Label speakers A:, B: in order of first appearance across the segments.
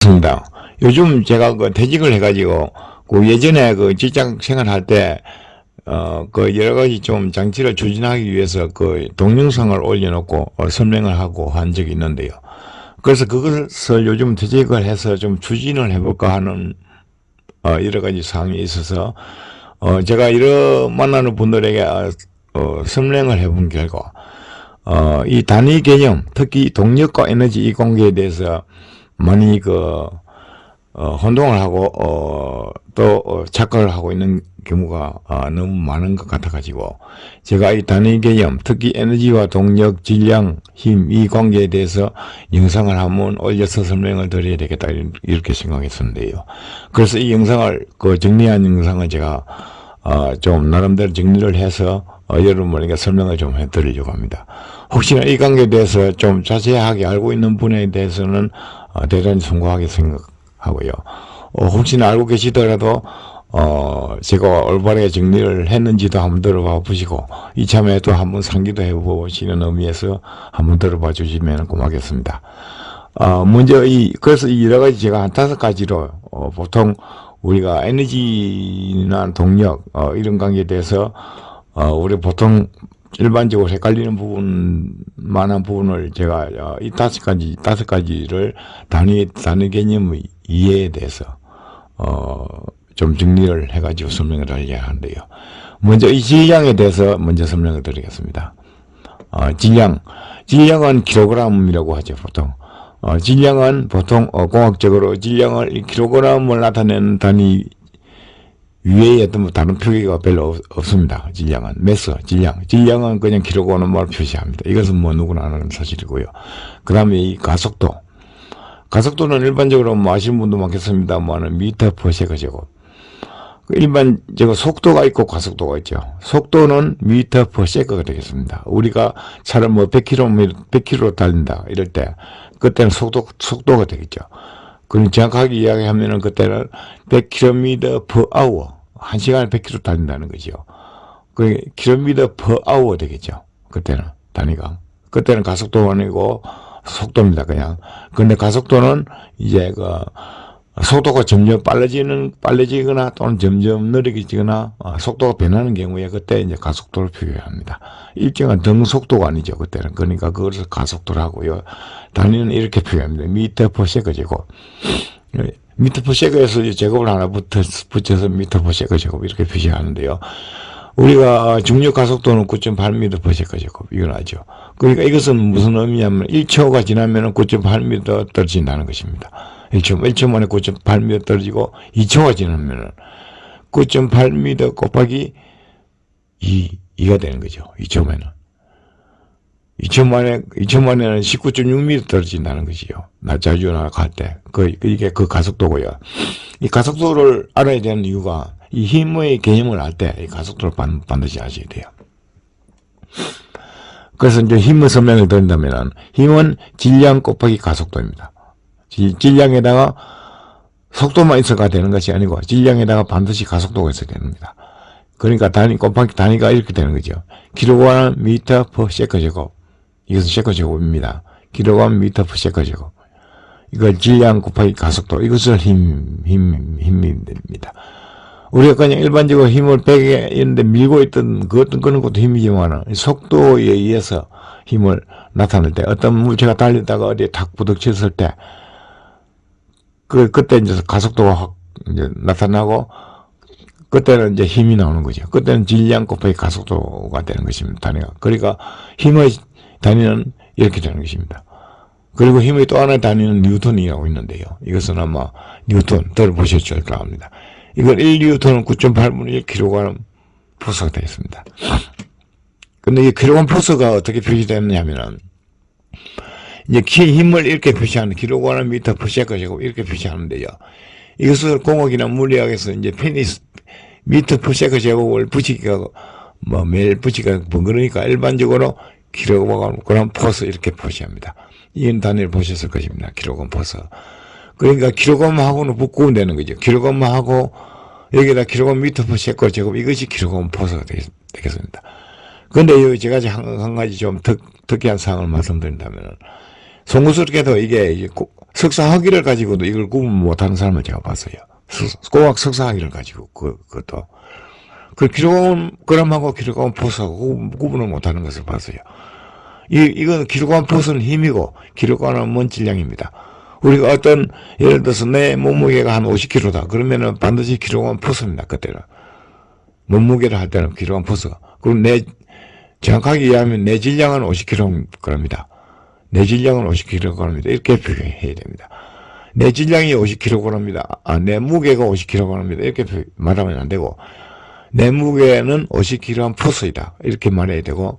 A: 있습니다. 요즘 제가 그 퇴직을 해가지고 그 예전에 그 직장 생활할 때 어, 그 여러 가지 좀 장치를 추진하기 위해서 그 동영상을 올려놓고 어, 설명을 하고 한 적이 있는데요. 그래서 그것을 요즘 퇴직을 해서 좀 추진을 해볼까 하는 어, 여러 가지 사항이 있어서 어, 제가 이런 만나는 분들에게 어, 어, 설명을 해본 결과 어, 이 단위 개념, 특히 동력과 에너지 이공계에 대해서 많이 그, 어, 혼동을 하고, 어, 또, 어, 착각을 하고 있는 경우가, 어, 너무 많은 것 같아가지고, 제가 이 단위 개념, 특히 에너지와 동력, 질량, 힘, 이 관계에 대해서 영상을 한번 올려서 설명을 드려야 되겠다, 이렇게 생각했었는데요. 그래서 이 영상을, 그 정리한 영상을 제가, 어, 좀 나름대로 정리를 해서 어, 여러분에게 설명을 좀 해드리려고 합니다. 혹시나 이 관계에 대해서 좀 자세하게 알고 있는 분에 대해서는 어, 대단히 송구하게 생각하고요. 어, 혹시나 알고 계시더라도 어, 제가 올바르게 정리를 했는지도 한번 들어봐 보시고 이참에 또 한번 상기도 해보시는 의미에서 한번 들어봐 주시면 고맙겠습니다. 어, 먼저 이, 그래서 이 여러 가지 제가 한 다섯 가지로, 어, 보통 우리가 에너지나 동력, 어, 이런 관계에 대해서, 어, 우리 보통 일반적으로 헷갈리는 부분, 많은 부분을 제가, 어, 이 다섯 가지, 다섯 가지를 단위, 단위 개념의 이해에 대해서, 어, 좀 정리를 해가지고 설명을 하려고 하는데요. 먼저 이 질량에 대해서 먼저 설명을 드리겠습니다. 어, 질량. 질량은 킬로그램이라고 하죠, 보통. 어, 질량은 보통 어, 공학적으로 질량을 이 킬로그램을 나타내는 단위 위에 어떤 뭐 다른 표기가 별로 없, 습니다 질량은 매스, 질량. 질량은 그냥 킬로그램으로 표시합니다. 이것은 뭐 누구나 아는 사실이고요. 그 다음에 이 가속도. 가속도는 일반적으로 뭐 아시는 분도 많겠습니다만은 미터 퍼 세컨 제곱. 그 일반적으로 속도가 있고 가속도가 있죠. 속도는 미터 퍼 세컨가 되겠습니다. 우리가 차를 뭐 100km, 100km 달린다 이럴 때 그때는 속도 속도가 되겠죠. 그럼 정확하게 이야기하면은 그때는 100km per hour 한 시간에 100km 달린다는 거죠. 그 km per hour 되겠죠. 그때는 단위가 그때는 가속도가 아니고 속도입니다. 그냥 근데 가속도는 이제 그 속도가 점점 빨라지는 빨라지거나 또는 점점 느리게지거나 어, 속도가 변하는 경우에 그때 이제 가속도를 표현합니다. 일정한 등 속도가 아니죠 그때는 그러니까 그것을 가속도를 하고요. 단위는 이렇게 표현합니다. 미터 퍼 세컨 제곱. 미터 퍼 세컨에서 이제 제곱을 하나 붙여, 붙여서 미터 퍼 세컨 제곱 이렇게 표시하는데요. 우리가 중력 가속도는 9.8m per 제곱 이건 아죠. 그러니까 이것은 무슨 의미냐면 1초가 지나면 9.8m 떨어진다는 것입니다. 1초, 1초 만에 9.8m 떨어지고 2초가 지나면 9.8m 곱하기 2, 2가 되는 거죠. 2초면은. 2초 만에, 2초 만에는 19.6m 떨어진다는 것이요. 낮자주나 갈 때. 그, 그 이게 그 가속도고요. 이 가속도를 알아야 되는 이유가 이 힘의 개념을 알 때 이 가속도를 반, 반드시 아셔야 돼요. 그래서 이제 힘의 설명을 드린다면 힘은 질량 곱하기 가속도입니다. 질- 질량에다가 속도만 있어가 되는 것이 아니고 질량에다가 반드시 가속도가 있어야 됩니다. 그러니까 단위 곱하기 단위가 이렇게 되는 거죠. 킬로그램 미터 퍼 세컨 제곱. 이것은 세컨 제곱입니다. 킬로그램 미터 퍼 세컨 제곱. 이걸 질량 곱하기 가속도. 이것을 힘, 힘, 힘입니다. 우리가 그냥 일반적으로 힘을 백에 있는데 밀고 있던 그 어떤 그런 것도 힘이지만 속도에 의해서 힘을 나타낼 때 어떤 물체가 달리다가 어디에 탁 부딪혔을 때 그, 그때 이제 가속도가 확 이제 나타나고 그때는 이제 힘이 나오는 거죠. 그때는 질량 곱하기 가속도가 되는 것입니다. 단위가. 그러니까 힘의 단위는 이렇게 되는 것입니다. 그리고 힘의 또 하나의 단위는 뉴턴이라고 있는데요. 이것은 아마 뉴턴 들어보셨을 줄 압니다. 이건 1뉴턴은 9.8분의 1kg 포스가 되겠습니다. 근데 이 킬로그램 포스가 어떻게 표시되느냐면은 이제 키 힘을 이렇게 표시하는 킬로그램 미터 퍼 세컨 제곱 이렇게 표시하는데요. 이것을 공학이나 물리학에서 이제 페니스 미터 퍼 세컨 제곱을 붙이기가 뭐 매일 붙이기가 번거로우니까 일반적으로 킬로그램 포스 이렇게 표시합니다. 이 단위를 보셨을 것입니다. 킬로그램 포스. 그러니까 킬로그램하고는 묶으면 되는 거죠. 킬로그램하고 여기다 킬로그램 미터 퍼 세컨 제곱 이것이 킬로그램 포스가 되겠, 되겠 습니다. 근데 여기 제가 한, 한 가지 좀 특, 특이한 사항을 말씀드린다면 송구스럽게도 이게 석사 학위를 가지고도 이걸 구분 못하는 사람을 제가 봤어요. 석- 고학 석사 학위를 가지고 그 그것도 그 기록원 그람하고 기록원 포스하고 구- 구분을 못하는 것을 봤어요. 이 이건 기록원 포스는 힘이고 기록원은 뭔 질량입니다. 우리가 어떤 예를 들어서 내 몸무게가 한 50kg다 그러면은 반드시 기록원 포스입니다. 그때는 몸무게를 할 때는 기록원 포스가 그리고 내 정확하게 이해하면 내 질량은 50kg입니다. 내 질량은 50kg입니다. 이렇게 표현해야 됩니다. 내 질량이 50kg입니다. 아, 내 무게가 50kg입니다. 이렇게 표- 말하면 안 되고, 내 무게는 50kg 포스이다. 이렇게 말해야 되고,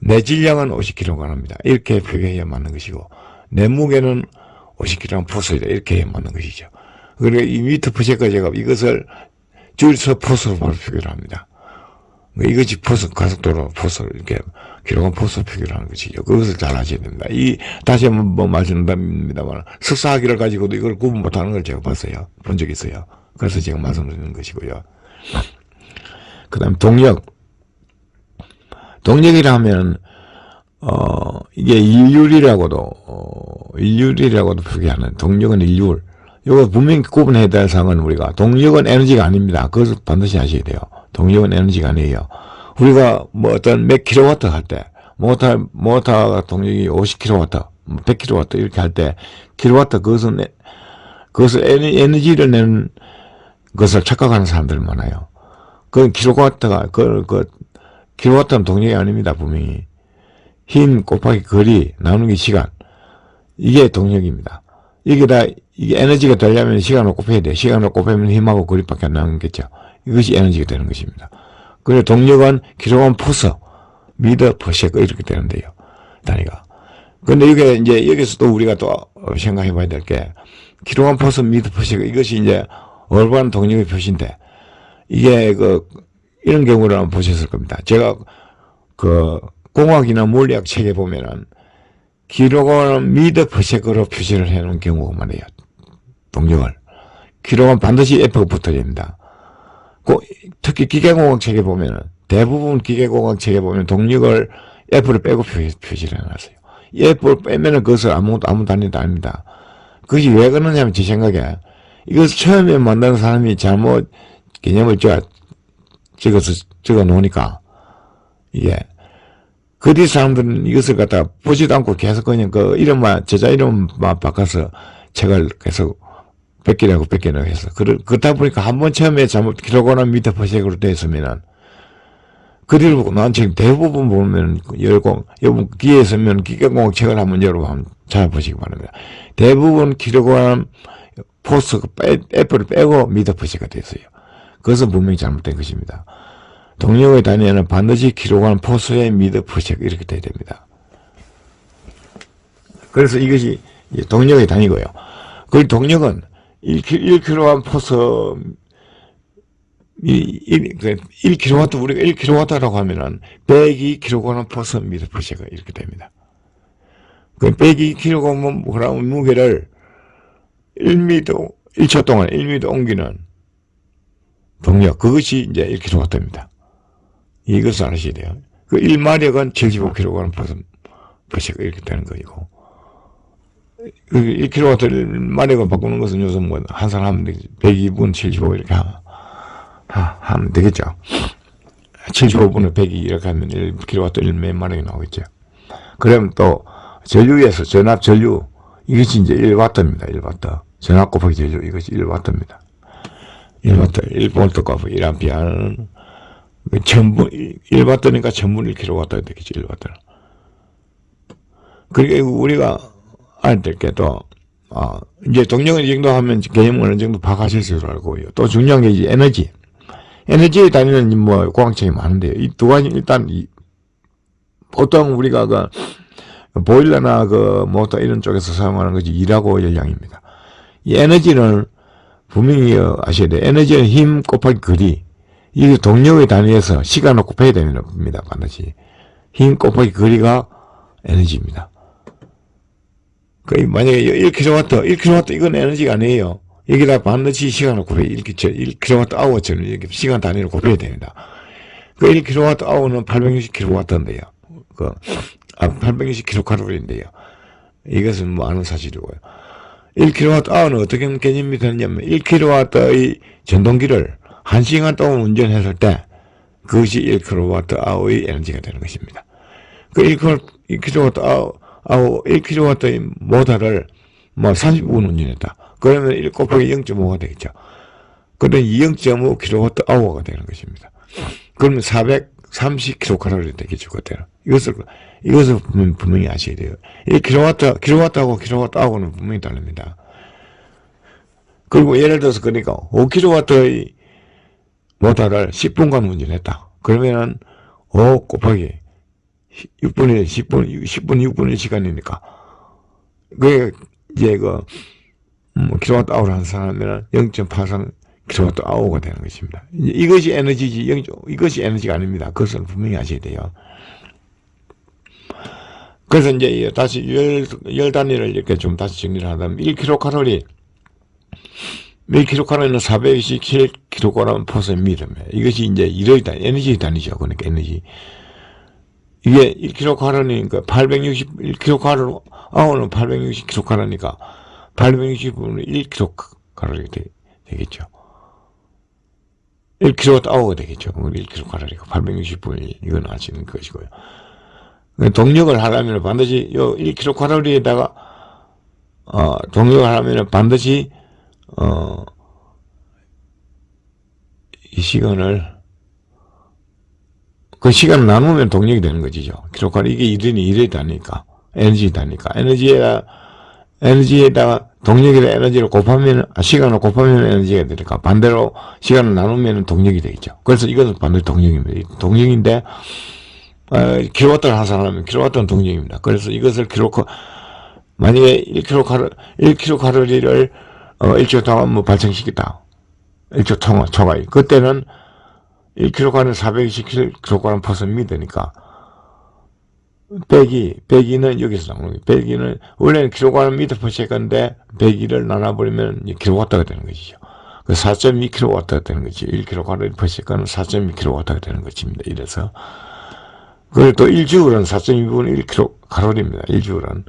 A: 내 질량은 50kg입니다. 이렇게 표현해야 맞는 것이고, 내 무게는 50kg 포스이다. 이렇게 해야 맞는 것이죠. 그러니까 이 미터 퍼세가 제가 이것을 줄여서 포스로 바로 표기를 합니다. 이것이 포스, 가속도로 포스, 이렇게, 표기를 하는 것이죠. 그것을 잘 하셔야 됩니다. 이, 다시 한번 뭐 말씀드립니다만, 석사학위를 가지고도 이걸 구분 못하는 걸 제가 봤어요. 본 적이 있어요. 그래서 제가 말씀드리는 것이고요. 그 다음, 동력. 동력이라 하면, 어, 이게 일률이라고도, 어, 일률이라고도 표기하는, 동력은 일률. 이거 분명히 구분해야 될 사항은 우리가, 동력은 에너지가 아닙니다. 그것을 반드시 아셔야 돼요. 동력은 에너지가 아니에요. 우리가 뭐 어떤 몇 킬로와트 할 때, 모터, 모터가 동력이 50킬로와트, 100킬로와트 이렇게 할 때, 킬로와트 그것은, 에- 그것을 에너- 에너지를 내는 것을 착각하는 사람들 많아요. 그 킬로와트가, 그, 그, 킬로와트는 동력이 아닙니다, 분명히. 힘 곱하기 거리, 나누기 시간. 이게 동력입니다. 이게 다, 이게 에너지가 되려면 시간을 곱해야 돼. 시간을 곱하면 힘하고 거리밖에 안 나오겠죠. 이것이 에너지가 되는 것입니다. 그래서 동력은 킬로그램 포스, 미터 퍼 세컨 이렇게 되는데요. 단위가. 근데 이게 이제 여기서 또 우리가 또 생각해 봐야 될 게, 킬로그램 포스, 미터 퍼 세컨 이것이 이제 얼반 동력의 표시인데, 이게 그, 이런 경우를 한번 보셨을 겁니다. 제가 그, 공학이나 물리학 책에 보면은, 킬로그램 미터 퍼 세컨으로 표시를 해 놓은 경우가 많아요. 동력을. 킬로그램 반드시 F가 붙어야 됩니다. 그 특히 기계공학 책에 보면은 대부분 기계공학 책에 보면 동력을 F를 빼고 표시, 표시를 해놨어요. 이 F를 빼면은 그것을 아무것도 아무 단위도 아닙니다. 그것이 왜 그러냐면 제 생각에 이것을 처음에 만드는 사람이 잘못 개념을 저 찍어서 찍어 놓으니까 이게 그뒤 사람들은 이것을 갖다 보지도 않고 계속 그냥 그 이름만 제자 이름만 바꿔서 책을 계속 뺏기라고 뺏기라고 해서 그러, 그러다 보니까 한 번 처음에 잘못 킬로그램 미터 퍼섹으로 됐으면은 그 뒤로 보고 난 지금 대부분 보면 열공 여러분 기회에 서면 기계공학 책을 한번 여러분 한번 찾아보시기 바랍니다. 대부분 킬로그램 포스 빼, 애플을 빼고 미터 퍼섹가 됐어요. 그것은 분명히 잘못된 것입니다. 동력의 단위에는 반드시 킬로그램 포스의 미터 퍼섹 이렇게 돼야 됩니다. 그래서 이것이 동력의 단위고요. 그 동력은 1, 킬로그램 포스, 이, 1, 1kW, 우리가 1kW라고 하면은 102kg 포스 미터 퍼세가 이렇게 됩니다. 그 102kg 무게를 1m, 1초 동안 1m 옮기는 동력, 그것이 이제 1kW입니다. 이것을 아셔야 돼요. 그 1마력은 75kg 포스 퍼세가 이렇게 되는 거이고. 그 1kW 마력을 바꾸는 것은 요즘 뭐, 한 사람 하면 되겠지. 102분 75 이렇게 하, 하, 하면 되겠죠. 75분을 102 이렇게 하면 1kW 1몇 마력이 나오겠죠. 그러면 또, 전류에서 전압 전류, 이것이 이제 1W입니다. 1W. 전압 곱하기 전류, 이것이 1W입니다. 1W, 1V 곱하기 1A. 천분, 1W니까 천분 1kW 되겠지, 1W는. 그러니까 우리가 알 때께도 아, 이제 동력을 이 정도 하면 개념을 어느 정도 파악하실 줄 알고요. 또 중요한 게 이제 에너지. 에너지에 다니는 뭐 공학책이 많은데요. 이 두 가지 일단 이 보통 우리가 그 보일러나 그 모터 이런 쪽에서 사용하는 것이 일하고 열량입니다. 이 에너지는 분명히 아셔야 돼요. 에너지는 힘 곱하기 거리. 이게 동력의 단위에서 시간을 곱해야 되는 겁니다. 반드시. 힘 곱하기 거리가 에너지입니다. 그 만약에 1kW, 1kW 이건 에너지가 아니에요. 여기다 반드시 시간을 곱해 1kW, 1kW 아워처럼 이렇게 시간 단위로 곱해야 됩니다. 그 1kW 아워는 860kW인데요. 그, 아, 860kCal인데요. 이것은 뭐 아는 사실이고요. 1kWh는 어떻게 개념이 되느냐면 1kW의 전동기를 1시간 동안 운전했을 때 그것이 1kWh의 에너지가 되는 것입니다. 그 1kWh, 1kW의 모터를 뭐 30분 운전했다. 그러면 1 곱하기 0.5가 되겠죠. 그러면 0.5kWh가 되는 것입니다. 그러면 430kcal 되겠죠, 그때는. 이것을, 이것을 분명- 분명히 아셔야 돼요. 1kW, kW하고 kWh는 분명히 다릅니다. 그리고 예를 들어서 그러니까 5kW의 모터를 10분간 운전했다. 그러면은 5 곱하기 6분의 1, 10분, 10분, 6분의 시간이니까. 그게 이제 그, 음, 킬로와트 아워를 한 사람이면 0.83 킬로와트 아워가 되는 것입니다. 이것이 에너지지, 0. 이것이 에너지가 아닙니다. 그것은 분명히 아셔야 돼요. 그래서 이제 이 다시 열, 열 단위를 이렇게 좀 다시 정리를 하자면 1kcal, 1kcal는 420kg 퍼센 미터입니다. 이것이 이제 일의 단, 에너지 단위죠. 그러니까 에너지. 이게 1kcal니까 861kcal, 아워는 860kcal니까 860분의 1kcal 되, 되겠죠. 1kW 아워가 되겠죠. 1kcal이고 860분의 이건 아시는 것이고요. 동력을 하려면 반드시 요 1kcal에다가 어, 동력을 하려면 반드시 어, 이 시간을 그 시간을 나누면 동력이 되는 거지죠. 킬로칼 이게 일이니 일이 다니까 에너지 다니까 에너지에다 에너지에다가 동력이나 에너지를 곱하면 아, 시간을 곱하면 에너지가 되니까 반대로 시간을 나누면 동력이 되겠죠. 그래서 이것은 반드시 동력입니다. 동력인데 어, 킬로와트를 하산하면 킬로와트는 동력입니다. 그래서 이것을 킬로칼 만약에 1kcal 1kcal를 어, 1초 동안 뭐 발생시켰다. 1초 통화 초과이 그때는 1kg은 420kg 퍼센트 미터니까 빼기 빼기는 여기서 나오는 거예요. 빼기는 원래는 kg 미터 퍼 세컨인데 빼기를 나눠버리면 킬로와트가 되는 것이죠. 그 4.2kW가 되는 거지. 1kg 퍼 세컨은 4.2kW가 되는 것입니다. 이래서 그리고 또 1주울은 4.2분의 1kcal입니다. 1주울은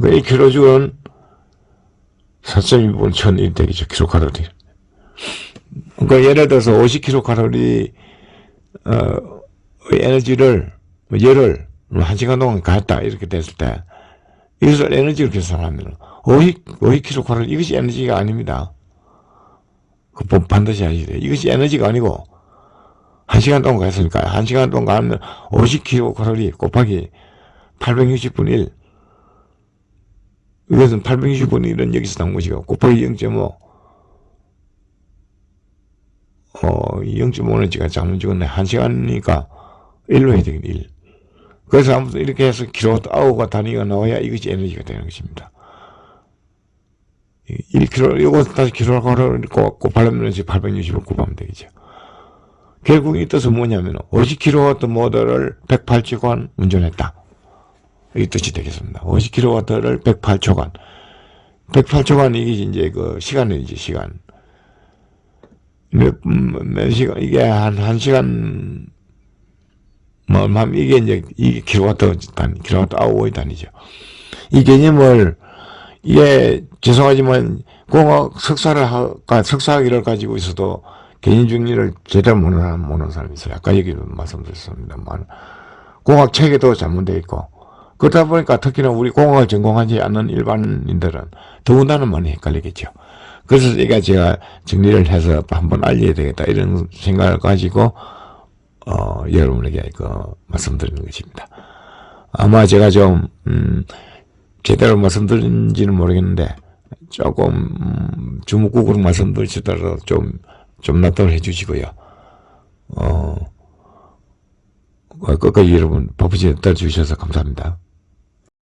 A: 그 1kg은 4.2분 1001 되겠죠. 킬로칼로리. 그러니까 예를 들어서 50킬로칼로리 어, 에너지를 뭐 열을 한 시간 동안 가했다 이렇게 됐을 때 이것을 에너지로 계산하면 50 50킬로칼로리 이것이 에너지가 아닙니다. 그 반드시 아셔야 돼요. 이것이 에너지가 아니고 한 시간 동안 갔으니까 한 시간 동안 가면 50킬로칼로리 곱하기 860분 1 이것은 860분의 1은 여기서 나온 것이고 곱하기 0.5 어, 0.5는 제가 잘못 찍었네. 1시간이니까 1로 해야 되겠네, 1. 그래서 아무튼 이렇게 해서 킬로와트 아워가 단위가 나와야 이것이 에너지가 되는 것입니다. 1kg, 이거 다시 킬로와트를 곱하려면 이제 860을 곱하면 되겠죠. 결국 이 뜻은 뭐냐면 50kW 모터를 108초간 운전했다. 이 뜻이 되겠습니다. 50kW를 108초간. 108초간 이게 이제 그 시간이지, 시간. 몇, 음, 몇 시간, 이게 한, 한 시간, 뭐, 뭐, 이게 이제, 이게 킬로와트 단위, 킬로와트 아워의 단위죠. 이 개념을, 이게, 죄송하지만, 공학 석사를 하, 석사학위를 가지고 있어도 개인 중리를 제대로 모르는 모르는 사람이 있어요. 아까 얘기도 말씀드렸습니다만, 공학 체계도 잘못되어 있고, 그러다 보니까 특히나 우리 공학을 전공하지 않는 일반인들은 더군다나 많이 헷갈리겠죠. 그래서 제가 제가 정리를 해서 한번 알려야 되겠다 이런 생각을 가지고 어 여러분에게 그 말씀드리는 것입니다. 아마 제가 좀 음, 제대로 말씀드린지는 모르겠는데 조금 음, 주먹국으로 말씀드리시더라도 좀 좀 납득을 해주시고요. 어 끝까지 여러분 바쁘게 따라주셔서 감사합니다.